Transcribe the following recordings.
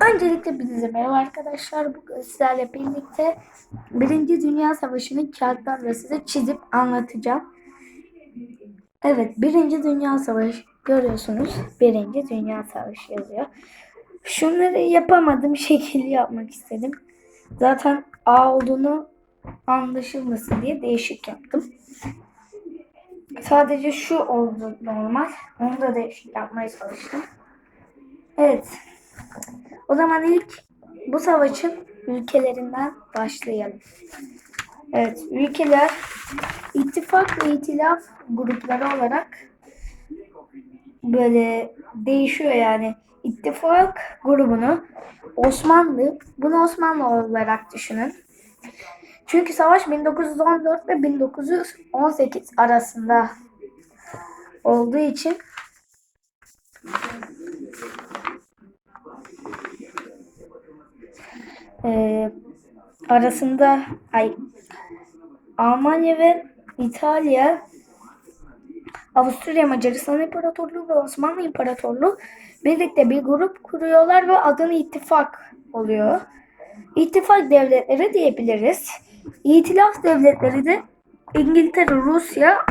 Öncelikle bize merhaba arkadaşlar. Bugün sizlerle birlikte Birinci Dünya Savaşı'nın kağıtlarla size çizip anlatacağım. Evet, Birinci Dünya Savaşı görüyorsunuz. Birinci Dünya Savaşı yazıyor. Şunları yapamadığım şekilde yapmak istedim. Zaten A olduğunu anlaşılmasın diye değişik yaptım. Sadece şu oldu normal. Onu da değişik yapmaya çalıştım. Evet. O zaman ilk bu savaşın ülkelerinden başlayalım. Evet, ülkeler ittifak ve itilaf grupları olarak böyle değişiyor yani. İttifak grubunu Osmanlı, bunu Osmanlı olarak düşünün. Çünkü savaş 1914 ve 1918 arasında olduğu için e, arasında ay Almanya ve İtalya Avusturya Macaristan İmparatorluğu ve Osmanlı İmparatorluğu birlikte bir grup kuruyorlar ve adını ittifak oluyor. İttifak devletleri diyebiliriz. İtilaf devletleri de İngiltere, Rusya,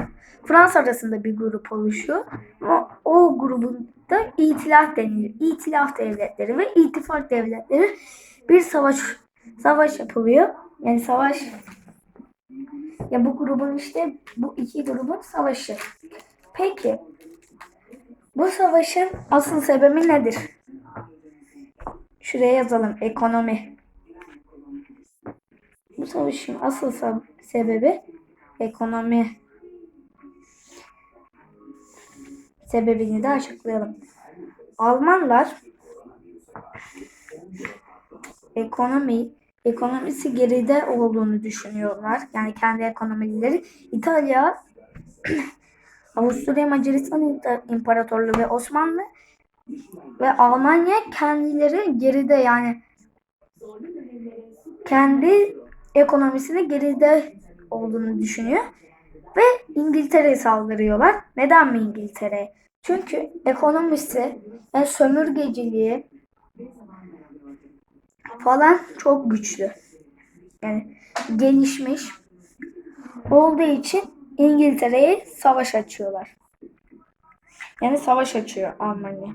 Fransa arasında bir grup oluşuyor. O, o grubun da itilaf denilir. İtilaf devletleri ve ittifak devletleri bir savaş savaş yapılıyor. Yani savaş ya bu grubun işte bu iki grubun savaşı. Peki bu savaşın asıl sebebi nedir? Şuraya yazalım ekonomi. Bu savaşın asıl se- sebebi ekonomi. Sebebini de açıklayalım. Almanlar ekonomi ekonomisi geride olduğunu düşünüyorlar. Yani kendi ekonomileri. İtalya, Avusturya Macaristan İmpa- İmparatorluğu ve Osmanlı ve Almanya kendileri geride yani kendi ekonomisini geride olduğunu düşünüyor ve İngiltere'ye saldırıyorlar. Neden mi İngiltere? Çünkü ekonomisi yani sömürgeciliği falan çok güçlü. Yani gelişmiş olduğu için İngiltere'ye savaş açıyorlar. Yani savaş açıyor Almanya.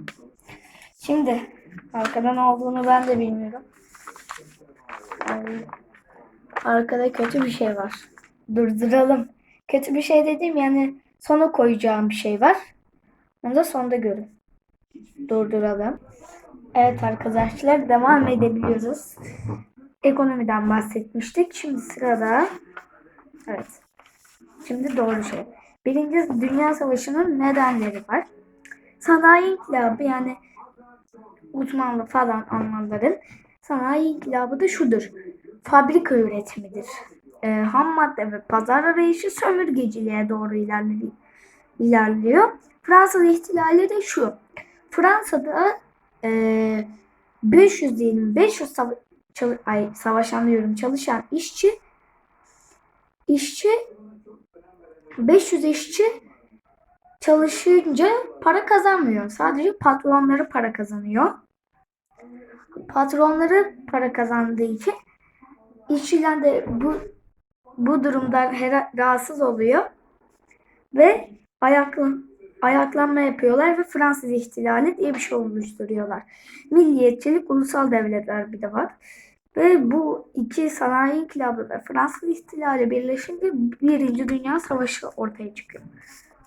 Şimdi arkada ne olduğunu ben de bilmiyorum. Yani arkada kötü bir şey var. Durduralım. Kötü bir şey dediğim yani sona koyacağım bir şey var. Onu da sonda görün. Durduralım. Evet arkadaşlar devam edebiliyoruz. Ekonomiden bahsetmiştik. Şimdi sırada evet. Şimdi doğru şey. Birinci Dünya Savaşı'nın nedenleri var. Sanayi inkılabı yani uzmanlı falan Almanların sanayi inkılabı da şudur. Fabrika üretimidir. Ee, ham madde ve pazar arayışı sömürgeciliğe doğru ilerli- ilerliyor. Fransız ihtilali de şu. Fransa'da e, 500 diyelim 500 sava- çalı- ay, savaşan diyorum çalışan işçi işçi 500 işçi çalışınca para kazanmıyor. Sadece patronları para kazanıyor. Patronları para kazandığı için işçiler de bu bu durumdan rahatsız oluyor ve ayaklan ayaklanma yapıyorlar ve Fransız ihtilali diye bir şey oluşturuyorlar. Milliyetçilik, ulusal devletler bir de var. Ve bu iki sanayi inkılabı ve Fransız ihtilali birleşince Birinci Dünya Savaşı ortaya çıkıyor.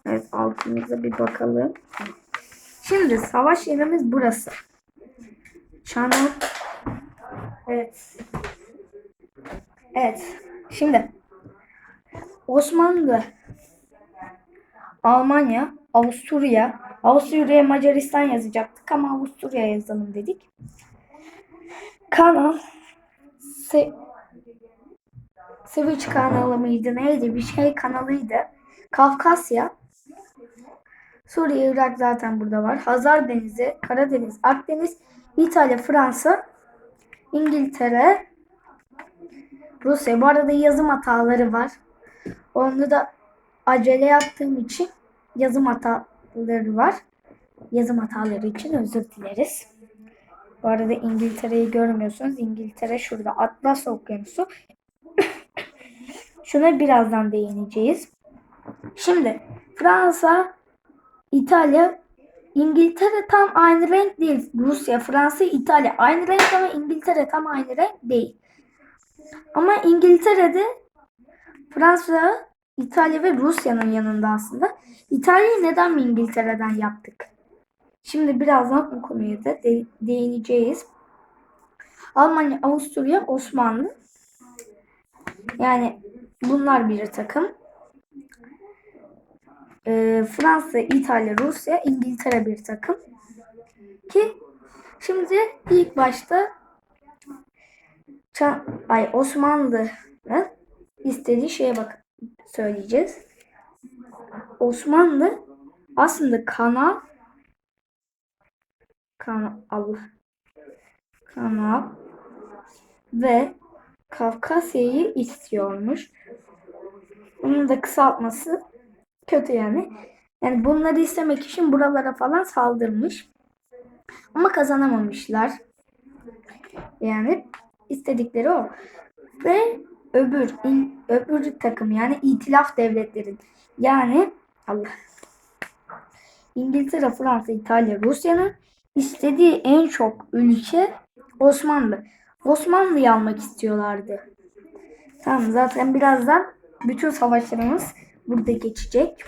Evet altımıza bir bakalım. Şimdi savaş yerimiz burası. Çanok. Evet. Evet. Şimdi Osmanlı, Almanya, Avusturya, Avusturya Macaristan yazacaktık ama Avusturya yazalım dedik. Kanal Se Switch kanalı mıydı neydi bir şey kanalıydı. Kafkasya Suriye, Irak zaten burada var. Hazar Denizi, Karadeniz, Akdeniz, İtalya, Fransa, İngiltere, Rusya. Bu arada yazım hataları var. Onu da acele yaptığım için yazım hataları var. Yazım hataları için özür dileriz. Bu arada İngiltere'yi görmüyorsunuz. İngiltere şurada. Atlas Okyanusu. Şuna birazdan değineceğiz. Şimdi Fransa, İtalya, İngiltere tam aynı renk değil. Rusya, Fransa, İtalya aynı renk ama İngiltere tam aynı renk değil. Ama İngiltere'de Fransa, İtalya ve Rusya'nın yanında aslında. İtalya'yı neden İngiltere'den yaptık? Şimdi birazdan o konuya da de- değineceğiz. Almanya, Avusturya, Osmanlı. Yani bunlar bir takım. Ee, Fransa, İtalya, Rusya, İngiltere bir takım. Ki şimdi ilk başta Ça- ay Osmanlı'nın istediği şeye bak söyleyeceğiz. Osmanlı aslında kanal kanal kanal ve Kafkasya'yı istiyormuş. Bunun da kısaltması kötü yani. Yani bunları istemek için buralara falan saldırmış. Ama kazanamamışlar. Yani istedikleri o. Ve öbür in- öbür takım yani itilaf devletlerin yani Allah İngiltere, Fransa, İtalya, Rusya'nın istediği en çok ülke Osmanlı. Osmanlı'yı almak istiyorlardı. Tamam zaten birazdan bütün savaşlarımız burada geçecek.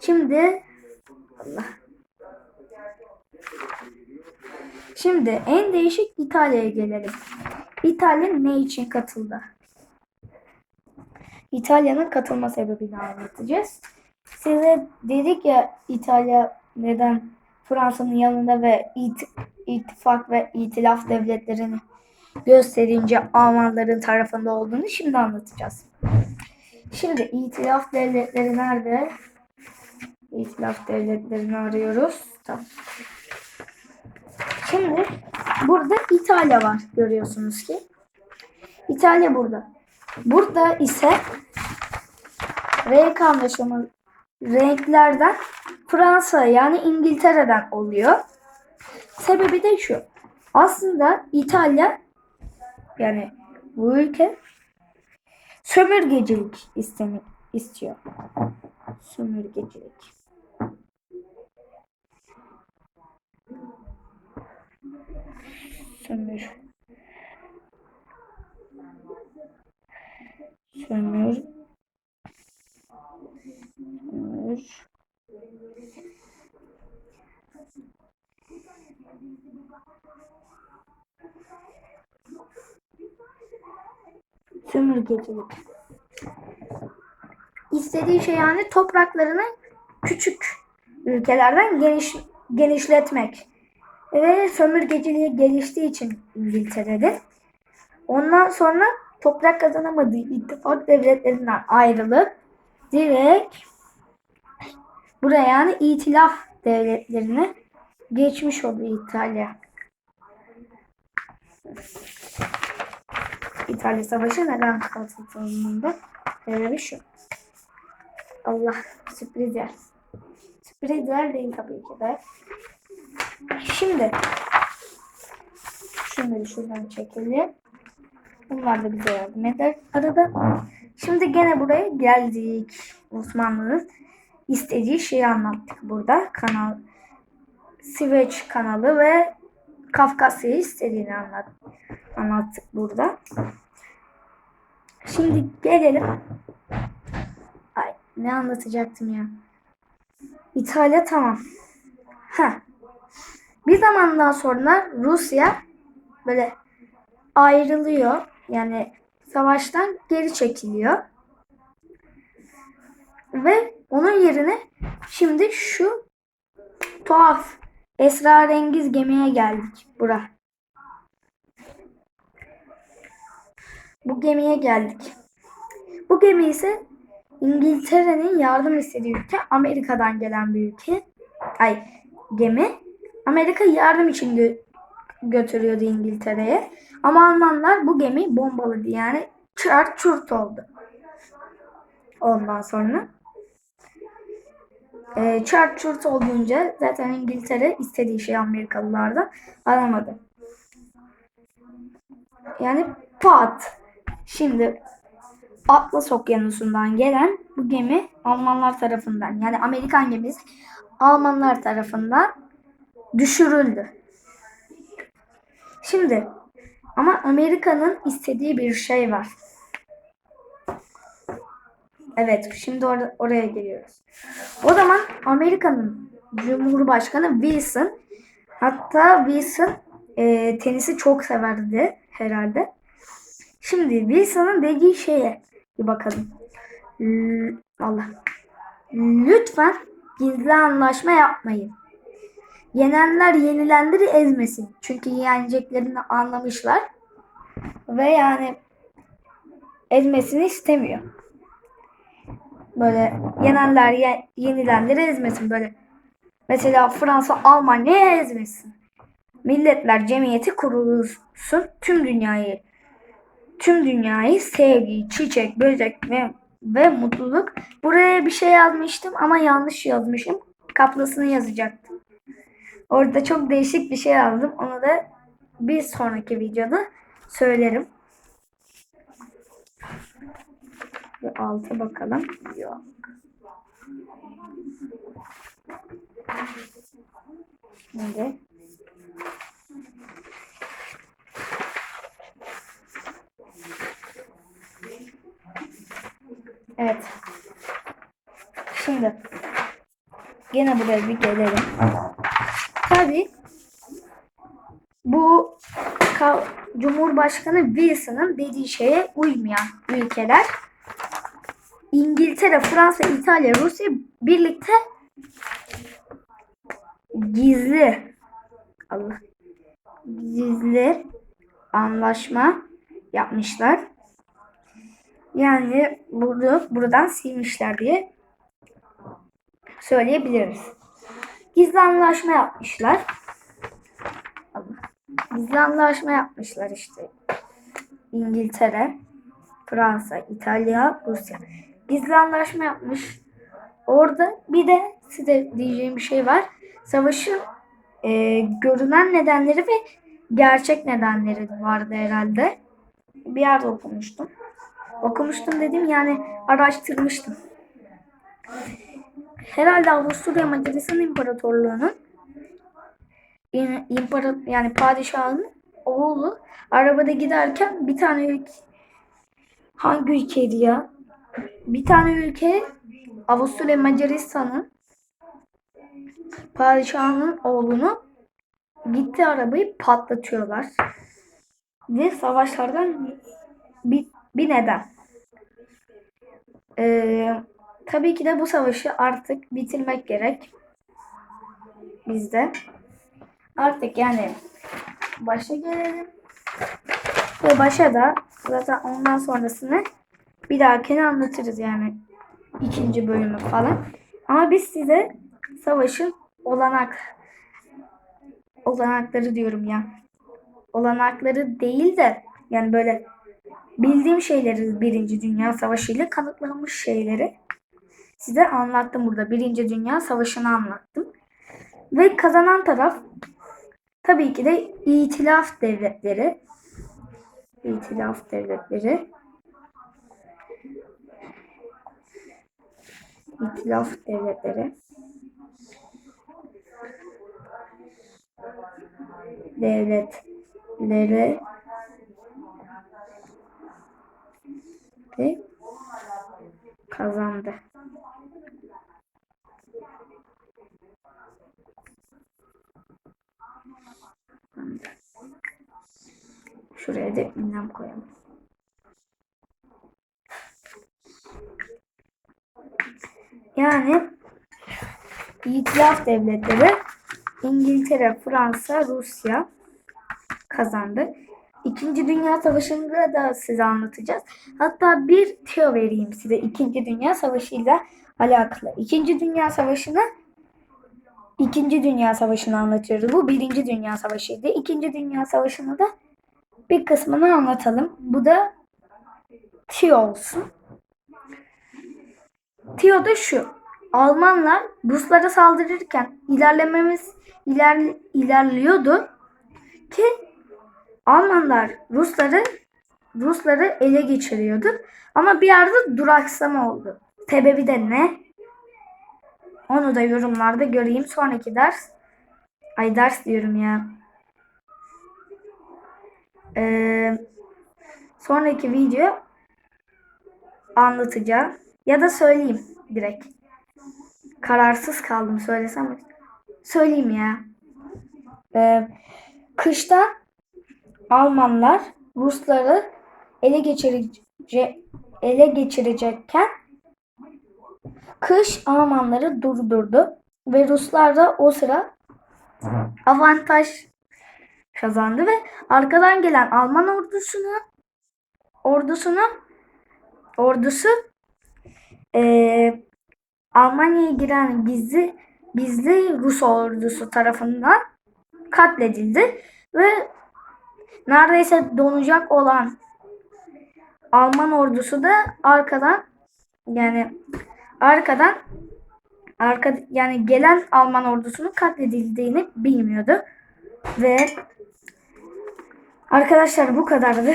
Şimdi Allah. Şimdi en değişik İtalya'ya gelelim. İtalya ne için katıldı? İtalya'nın katılma sebebini anlatacağız. Size dedik ya İtalya neden Fransa'nın yanında ve it- ittifak ve itilaf devletlerini gösterince Almanların tarafında olduğunu şimdi anlatacağız. Şimdi itilaf devletleri nerede? İtilaf devletlerini arıyoruz. Tamam. Şimdi burada İtalya var görüyorsunuz ki. İtalya burada. Burada ise renk anlaşımı renklerden Fransa yani İngiltere'den oluyor. Sebebi de şu. Aslında İtalya yani bu ülke sömürgecilik istemi istiyor. Sömürgecilik. Sömür. Sömür. Sömür. Sömürgecilik. İstediği şey yani topraklarını küçük ülkelerden geniş genişletmek. Ve sömürgeciliği geliştiği için İngiltere'de. Ondan sonra toprak kazanamadığı ittifak devletlerinden ayrılıp direkt buraya yani itilaf devletlerine geçmiş oldu İtalya. İtalya Savaşı neden katıldığında sebebi şu. Allah sürpriz yer. Sürpriz yer değil tabii ki de. Şimdi şunları şuradan çekelim. Bunlar da bize yardım eder arada. Şimdi gene buraya geldik. Osmanlı'nın istediği şeyi anlattık burada. Kanal Siveç kanalı ve Kafkasya'yı istediğini anlat, anlattık burada. Şimdi gelelim. Ay ne anlatacaktım ya. İtalya tamam. Ha. Bir zamandan sonra Rusya böyle ayrılıyor. Yani savaştan geri çekiliyor. Ve onun yerine şimdi şu tuhaf esrarengiz gemiye geldik. Bura. Bu gemiye geldik. Bu gemi ise İngiltere'nin yardım istediği ülke Amerika'dan gelen bir ülke. Ay gemi. Amerika yardım için götürüyordu İngiltere'ye. Ama Almanlar bu gemi bombaladı yani çart çurt oldu. Ondan sonra e, çart çurt olunca zaten İngiltere istediği şeyi Amerikalılardan alamadı. Yani pat. Şimdi Atlas Okyanusu'ndan gelen bu gemi Almanlar tarafından yani Amerikan gemisi Almanlar tarafından düşürüldü. Şimdi ama Amerika'nın istediği bir şey var. Evet, şimdi or- oraya geliyoruz. O zaman Amerika'nın Cumhurbaşkanı Wilson, hatta Wilson e, tenisi çok severdi herhalde. Şimdi Wilson'ın dediği şeye bir bakalım. L- Allah. Lütfen gizli anlaşma yapmayın. Yenenler yenilenleri ezmesin. Çünkü yeneceklerini anlamışlar. Ve yani ezmesini istemiyor. Böyle yenenler ye- yenilenleri ezmesin. Böyle mesela Fransa Almanya'yı ezmesin. Milletler Cemiyeti kurulsun. Tüm dünyayı tüm dünyayı sevgi, çiçek, böcek ve ve mutluluk. Buraya bir şey yazmıştım ama yanlış yazmışım. Kaplasını yazacaktım. Orada çok değişik bir şey yazdım. Onu da bir sonraki videoda söylerim. Bir altı bakalım. Yok. Şimdi Evet. Şimdi gene buraya bir gelelim. Tabii bu ka- Cumhurbaşkanı Wilson'ın dediği şeye uymayan ülkeler İngiltere, Fransa, İtalya, Rusya birlikte gizli Allah gizli anlaşma yapmışlar. Yani bunu buradan silmişler diye söyleyebiliriz. Gizli anlaşma yapmışlar. Gizli anlaşma yapmışlar işte. İngiltere, Fransa, İtalya, Rusya. Gizli anlaşma yapmış. Orada bir de size diyeceğim bir şey var. Savaşın e, görünen nedenleri ve gerçek nedenleri vardı herhalde. Bir yerde okumuştum. Okumuştum dedim yani araştırmıştım. Herhalde Avusturya Macaristan İmparatorluğu'nun in- impara yani padişahın oğlu arabada giderken bir tane ülke hangi ülkeydi ya? Bir tane ülke Avusturya Macaristan'ın padişahının oğlunu gitti arabayı patlatıyorlar. Ve savaşlardan bir, bir neden. Ee, tabii ki de bu savaşı artık bitirmek gerek. Bizde. Artık yani başa gelelim. Ve başa da zaten ondan sonrasını bir dahakine anlatırız yani. ikinci bölümü falan. Ama biz size savaşın olanak olanakları diyorum ya. Olanakları değil de yani böyle bildiğim şeyleri Birinci Dünya Savaşı ile kanıtlanmış şeyleri size anlattım burada. Birinci Dünya Savaşı'nı anlattım. Ve kazanan taraf tabii ki de İtilaf devletleri. İtilaf devletleri. İtilaf devletleri. Devletleri ve kazandı. Şuraya da ünlem koyalım. Yani İtilaf devletleri İngiltere, Fransa, Rusya kazandı. İkinci Dünya Savaşı'nda da size anlatacağız. Hatta bir tüyo vereyim size İkinci Dünya Savaşı ile alakalı. İkinci Dünya Savaşı'nı İkinci Dünya Savaşı'nı anlatıyoruz. Bu Birinci Dünya Savaşı'ydı. İkinci Dünya Savaşı'nı da bir kısmını anlatalım. Bu da tüyo olsun. Tüyo da şu. Almanlar Ruslara saldırırken ilerlememiz iler, ilerliyordu ki Almanlar Rusları Rusları ele geçiriyordu. Ama bir yerde duraksama oldu. Sebebi de ne? Onu da yorumlarda göreyim. Sonraki ders. Ay ders diyorum ya. Ee, sonraki video anlatacağım. Ya da söyleyeyim direkt. Kararsız kaldım söylesem. Söyleyeyim ya. Ee, kışta Almanlar Rusları ele geçirice ele geçirecekken kış Almanları durdurdu ve Ruslar da o sıra avantaj kazandı ve arkadan gelen Alman ordusunu ordusunu ordusu eee, Almanya'ya giren gizli gizli Rus ordusu tarafından katledildi ve neredeyse donacak olan Alman ordusu da arkadan yani arkadan arka yani gelen Alman ordusunun katledildiğini bilmiyordu. Ve arkadaşlar bu kadardı.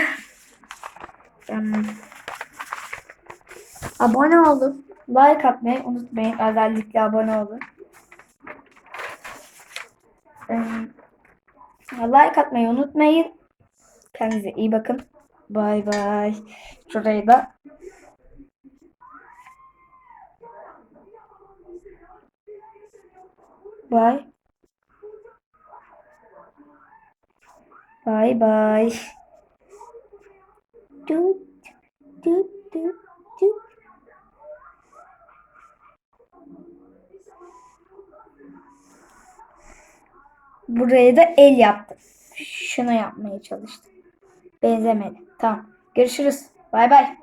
Abone olun. Like atmayı unutmayın. Özellikle abone olun. Like atmayı unutmayın. Kendinize iyi bakın. Bay bay. Şurayı da Bay. Bay bay. Tut, tut, tut, tut. Buraya da el yaptım. Şunu yapmaya çalıştım. Benzemedi. Tamam. Görüşürüz. Bay bay.